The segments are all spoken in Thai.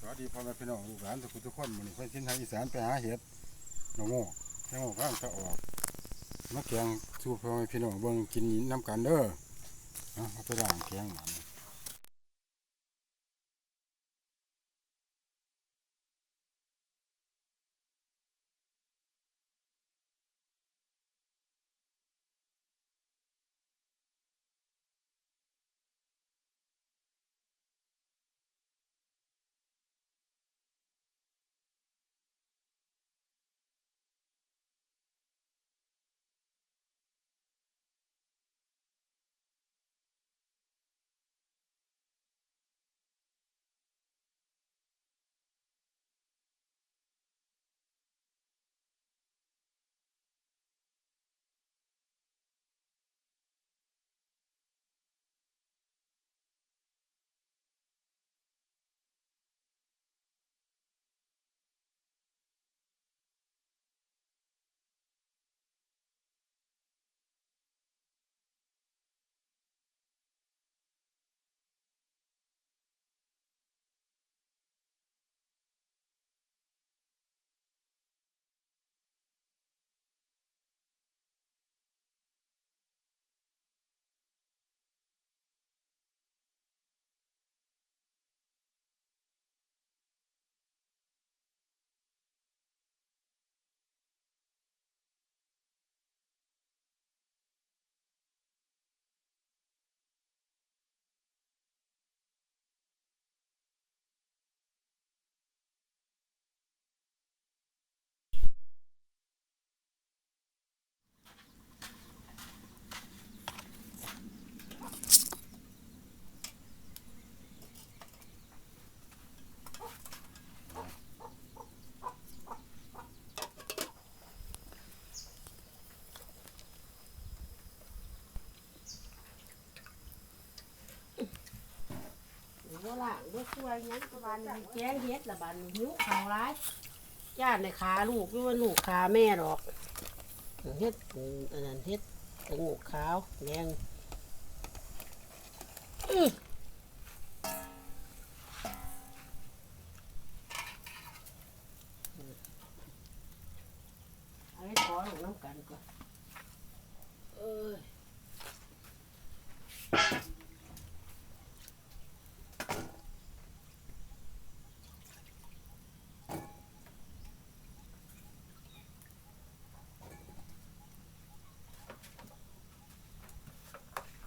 สวัสดีพ่อแม่พี่น้องลูกหลานทุกคนทุกคนมันเพื่อนชินทางอีสานไปหาเห็ดหนองโง่แตงโมกำลังจะออกมะแกงสู่พ่อแม่พี่น้องเบิ่งกินน้ำกันเด้อเอาไปด่างแกงหมัน บ่ล่างบ่ช่วยหยังก็บานนี้แกงเฮ็ดละบานนี้หิวข้าวหลายย่านในขาลูกอยู่ว่าลูกขาแม่ดอกเฮ็ดอันนั้นเฮ็ดตะงูขาวแดงอื้อเอาให้ขอลงน้ำกันก่อนเอ้ย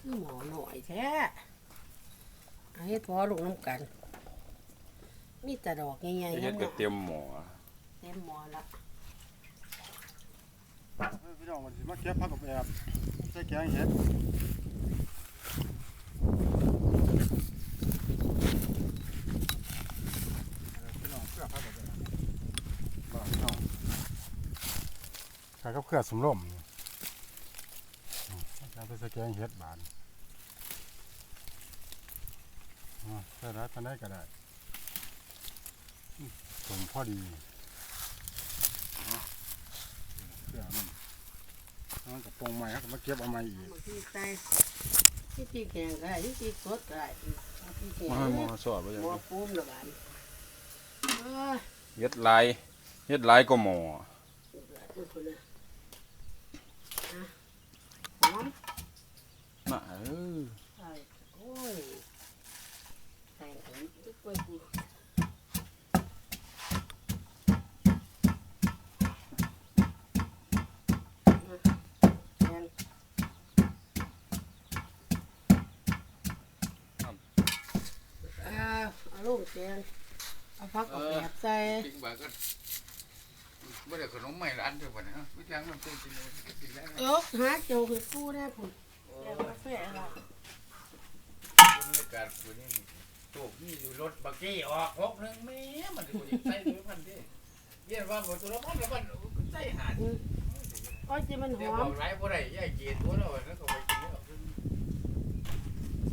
คือหมอหน่อย แท้เอาให้พอลงน้ำกัน มีแต่ดอกใหญ่ๆเฮ็ดก็งามเตรียมหมอๆเต็มหมอละเออพี่น้องมันสิมาเก็บผักกับแอบใส่แกงเห็ดเออพี่น้องเพื่อผักกับแอบบ่พี่น้องใส่กับเครือสมร่มนี่อืมเอาไปใส่แกงเห็ดบาน อ่าใส่ได้ปานใดก็ได้อืมสมพอดีเพื่อมันมันกับปงใหม่ครับมาเก็บเอาใหม่อีกบางทีใส่ที่ตีแกงก็ได้ที่ตีสดก็ได้เอาที่แกงมาให้หมอสอบไว้จังหมอปูมละบานเอ้ยเฮ็ดหลายเฮ็ดหลายก็หมอเดี๋ยวคนน่ะอะหอมน่ะเออ ใส่โอ้ยใส่ถุงทุ ลูกงอ่าเอาลูกแกงเอาพักกับแบบใส่จริงบ่ก็ไม่ได้ขนมใหม่ร้านเดียวกันนะวิธีการมันเป็นจริงเลยกินแล้วยกหาโจคือกู้ได้ผมแกงกาแฟละบรรยากาศวันนี้ โตกนี่อยู่รถบักกี้ออกหกหนึ่งแม่มันจะกูจะใส่ตัวพันที่เยี่ยมว่าหมดตัวละพันละพันใส่หาดก็จะมันหเดี๋ยวอบอมกไรบ่ได้ย่าเกียรตัวแล้วแล้วก็ไปกินแล้ว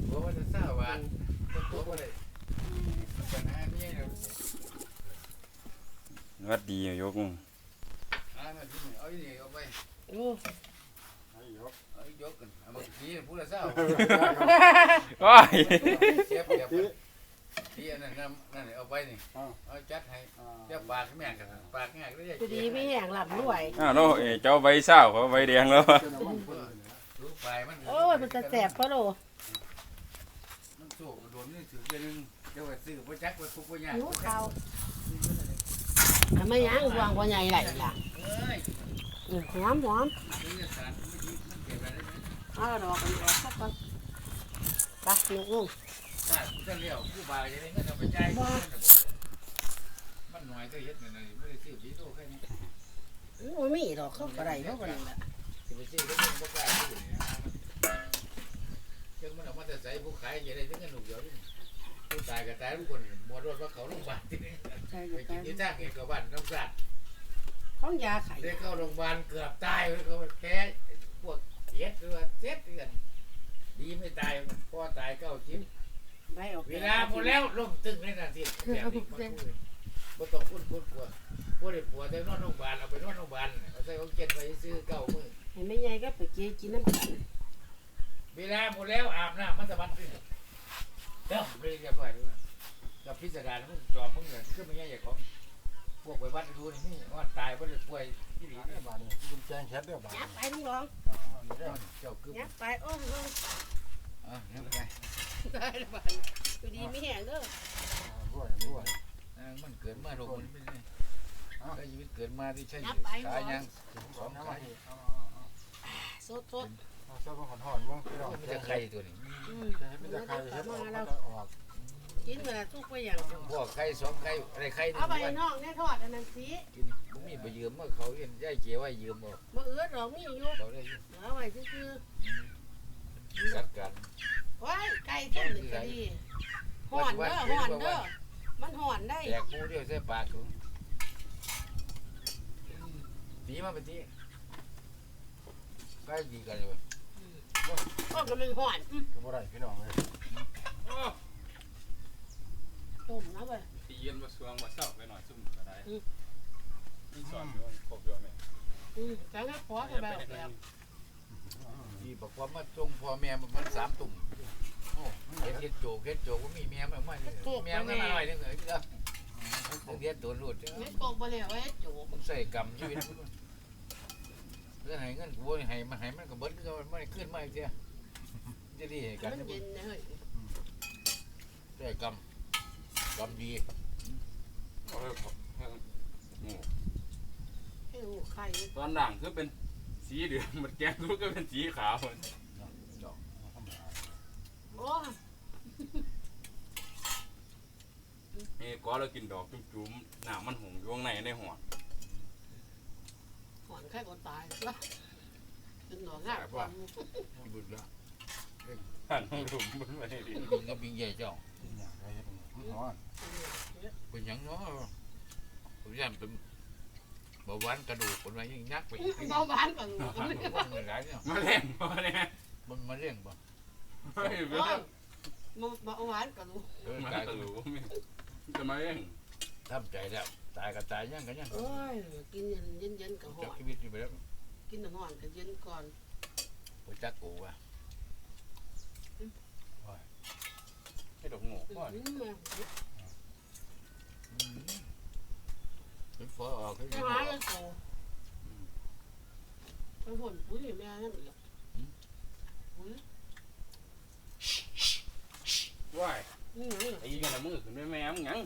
ตัวมันจะเศร้าหวานตัวบ่ได้ปัญหาไม่ใช่เราวัดดียกอ่ามันที่นี่เอาอีนี่เอาไปโอ้ให้ยกเอายกกันเอาบักกี้พูดละเศร้าว้ายเสียบเสียบ ที่เที่อันนั้นนั่นนั่นเอาไปนี่อ้าวเอาจัดให้อ่าเจ้าปากแม่กันปากง่ายก็ได้จะดีไม่แห้งหลับรวยอ้าวแล้วเอ้เจ้าใบเศร้าเขาใบแดงแล้ววะเจ้าน้ำมันพ่นเลยนะรู้ไปมันโอ้ยมันจะแสบเพราะโลมันสู้โดนนี่ถือเดือนนึงเจ้าว่าซื้อบ่จักว่าทุกบ่ยากหิวเขาทำไมยังวางพ่อใหญ่ไหลล่ะเอ้ยอืมหอมหอมมันจะสารมันดีมันเก็บอะไรได้เอาดอกกันดอกสักคนไปลูกลุง ถ้าผู้เลี้ยวผู้บาจะได้เงินเอาไปจ่ายมันหน่อยก็เฮ็ดนั่นน่ะไม่ได้ซื้อปีโตแค่นี้โอ้ยมีดอกเขาก็ได้เขาก็นี่แหละสิไปซื้อก็เงินบ่กล้าซื้อนี่นะจังมันเอามาแต่ใส่ผู้ขายจะได้เงินลูกเดียวนี่ผู้ตายก็ตายทุกคนบ่รอดว่าเขาโรงพยาบาลที่นี่ใช่ไปกินที่ทางเอกบ้านน้ำสัตว์ของยาไข่ได้เข้าโรงพยาบาลเกือบตายเขาแพ้พวกเจ็ดหรือว่าเจ็ดกันดีไม่ตายพ่อตายเก้าชิ้น ได้ออกเวลาหมดแล้วล่มตึงในนาทีแบบนี้มาพูดบ่ต้องพูดพูดกลัวพูดได้ผัวแต่นอนโรงพยาบาลเอาไปนอนโรงพยาบาลเอาใส่ของเก็บไปซื้อเก้ามือเห็นไม่ใหญ่ก็ไปกินกินน้ำกันเวลาหมดแล้วอาบน้ำมันสะบัดขึ้นเด้อเรียบร้อยด้วยกับพิสดารมึงจอบมึงเนี่ยคือไม่ใช่อย่างของพวกไปวัดดูนี่นี่ว่าตายเพราะป่วยที่หลีเด้เนี่อยบาดนี่คุณแจ้งแคทเด้อบาดยันี่บไปลุงร้องอ่าๆนี่เด้อเจ้าคือยับไปโอ้ย อะนี่ยไปได้ละบันดูดีไม่แห้งเด้ออ่าด้วยด้วยอ่ามันเกิดมาโรคมันไม่ใช่ก็ชีวิตเกิดมาที่ใช่ยับไปขายยังสองน้ำมันนี่เอาสดสดเอาเสื้อผ้าขอนหอนบ้างพี่อนแจ้จะงไข่ตัวนี้อืมจะให้เป็นตะไคร้เฮ็ดออกมันจะออกกินเวลาทุกไปอย่างพวกไข่สองไข่อะไรไข่เอาไปนองได้ทอดอันนั้นสิกินมมีไปยืมเมื่อเขาเห็นย่ายเจียวว่ายืมบ่มาเอื้อดอมีอยู่เขาได้ยืมเอาไว้คือ จัดการๆว้ายไก่ต้มนี่ก็ดีห่อนเด้อห่อนเด้อมันห่อนได้แตกปูเดียวใส่ปากกูตีมาเป็นตีใกล้ดีกันเลยก็กำลังห่อนอืมก็บ่ได้พี่น้องเลยต้มนะเว้ยตีเย็นมาสวงมาเศร้าไปหน่อยซุ่มก็ได้อืมนี่สอนอยู่ครบอยู่แม่อืมจังก็ขอกันแบบแบบ ดีบอกว่ามาจงพ่อแม่มันสามตุ่มโอ้เฮ็ดเฮ็ดโจกเฮ็ดโจกว่ามีแม่มาไม่แม่ก็มาหน่อยนึงเหรอจ้ะต้องเรียนตัวรูดเม็ดโกกบ่เลยไว้จูมึงใส่กรรมชีวิตเรื่อให้เงินกูให้มันให้มันก็เบิดก็มันไม่ขึ้นมาอีกเดียจะดีกันมันเย็นนะเฮ้ยใส่กรรมกรรมดีโอ้ยโอ้ไข่ตอนด่างคือเป็น สีเหลืองมันแกงทุกก็เป็นสีขาวโอ้นี่ก็เรากินดอกจุ่มๆหนามันหงอยู่ข้างในในหัวห่อนไข่ก่อนตายแล้วเป็นหนอนง่ายกว่าบุญละหันหลุมมันไปดิบินก็บินใหญ่เจ้ากินอย่างไรเฮ็ดมันอนเป็นยังเนาะผมยันเป็น บาหวานกระดูกคนว่ายิ่งยักไปอีกเบาหวานก่อนมันหลายเนี่ยมาเล่นมาเนี่ยมันมาเลี้ยงบ่เฮ้ยโอ้ยเบาหวานก่อนลูกเออมันตายตะลุจะมาเล่นทำใจแล้วตายก็ตายยังกันยังโอ้ยกินเย็นเย็นๆกับห่จัอกนชีวิตอยู่ไปแล้วกินน้ำห่อนกับเย็นก่อนผมจักกูอะให้ดอกหงอกก่อนอืมมา เป็นฟ้าออก ให้ไปหาเลยโตไปผลปุ๋ยแม่นั่นอีกปุ๋ยว้ายนี่หยังเนี่ยตีกันละมือขึ้นด้วยแม่มงั้ง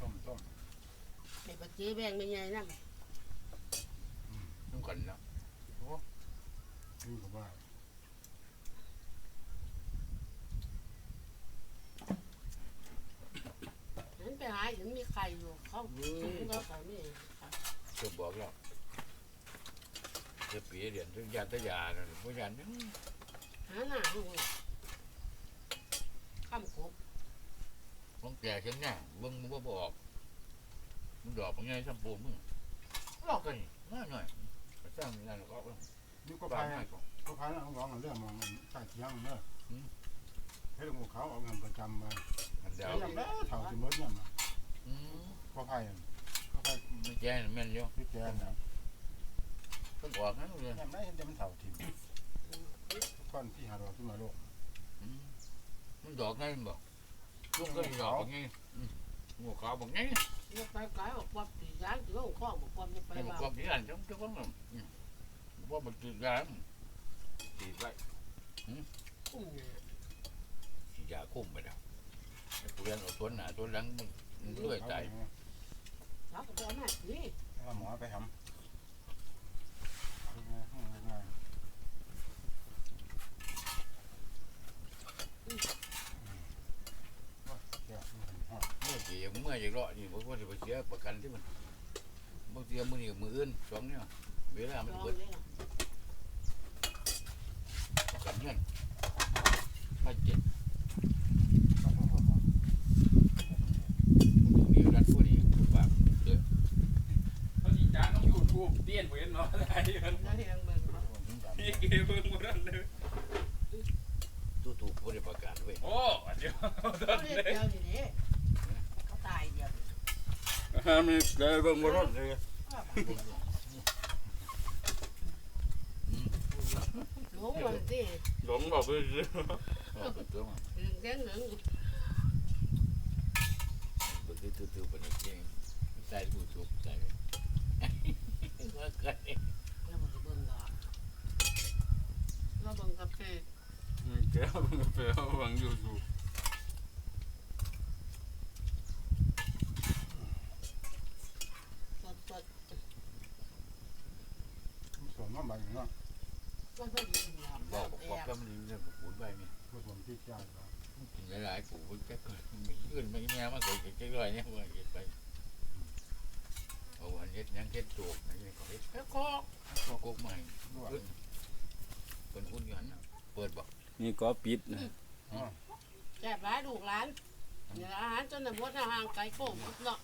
ต้มต้มไอ้ปะเจ๊แบงไม่ใหญ่นั่นต้องกันแล้วกินกับว่าเห็นไปหาเห็นมีไข่อยู่เขาถุงเขาใส่ไม่จะบอกแล้วจะปีเดียนทุกยานตะยาเนี่ยพวกยานนี่หาหน้าลูกข้ามครบต้องแก่เช่นนี้เบิ้งมึงว่าบออกมึงดอกมึงไงสัมปูมึงลอกกันน้อยหน่อยสร้างงานก็นี่ก็ปลาพายง่ายกว่าก็พายน้องร้องเรื่องมองใต้เที่ยงเด้อให้ลูกเขาเอาเงินประจำมามันเดี๋ยวแล้วเท่าสิหมดเนี่ยมา ก็พายก็พายไม่แก่แม่นเยอะพี่แกนะต้องออกนะลูกเรียนยังไม่เห็นจะมันเท่าทิมก้อนที่หาดอกขึ้นมาโลกมันดอกง่ายบอกเลุงก็หยอกบางไงหัวขาวบางไงอย่าไปไกลออกปั๊บสิยางสิว่าข้อบอกความอย่าไปไม่บอกว่าความที่อันจังจังว่ามันว่ามันติดยาติดไว้อืมติดยาคุ้มไปแล้วกูเรียนเอาตัวหน้าตัวหลังมันเลื่อยใจ ก็บอกมาสิเอาหมอไปทำเมื่อกี้เมื่ออย่างรอนี่ผมว่าจะไปเสียประกันที่มันบางทีมือนี่มืออื่นสองเนี่ยเวลามันเบิด เลยนะ ประกันเงินพันเจ็ดมีรัฐพวกนี้ฝากเดือ เขาสิจ้างต้อง ยูทูบเตี้ยนเว้นเนาะได้กันแล้วเรียงเบิ่งมาพี่เกเบิ่งบ่ทันเลยตู้ถูกพวกนี้ประกาศไว้โอ้เดี๋ยวเขาทันเรียกเลยเดียวนี่เด้เขาตายเดียวฮะมีเกเบิ่งบ่ทันเลยหลงมันสิหลงบอกไปซื้อตัวมันถึงเสียงหนึ่งเบิกตื้อๆไปนี่เองใส่ตู้ถูกใส่ ว่าเคยแล้วมันจะเบิ่งดอกแล้วเบิ่งกาแฟแกเบิ่งกาแฟเบิ่งยูทูบสดสดส่วนมาใบเนาะๆก็พอดีเนี่ยบอกบอกก็มันเรื่องปูนใบนี่ผู้ส่วนที่จ้างกินหลายๆปูนแค่ก็มีขึ้นไม่แม่มาเคยแค่ไรเนี่ยว่าเก็บไปเอาอันเฮ็ดยังเฮ็ดถูกอันนี้ก็เฮ็ดแค่คอกคอกกใหม่ด้วยเป็นอุ่นอยู่หันเปิดบอกนี่ก็ปิดนะแซ่บหลายลูกหลานเนี่ยอาหารจนน่ะบดห่างไกลโก้หมดเนาะ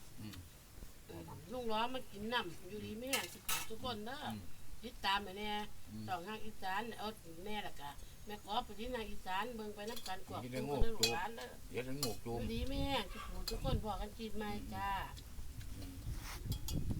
ลุงล้อมากินน้ำอยู่ดีไม่แห้งทุกคนเด้อติดตามไปแน่สองห้างอีสานเอาแน่ละกะแม่ขอไปที่นางอีสานเบิ่งไปน้ำกันกวบทุกคนเด้อลูกหลานเด้อเฮ็ดทั้งหมกอจูมยู่ดีไม่แห้งทุกคนทุกคนพอกันกินไหมจ้าอืม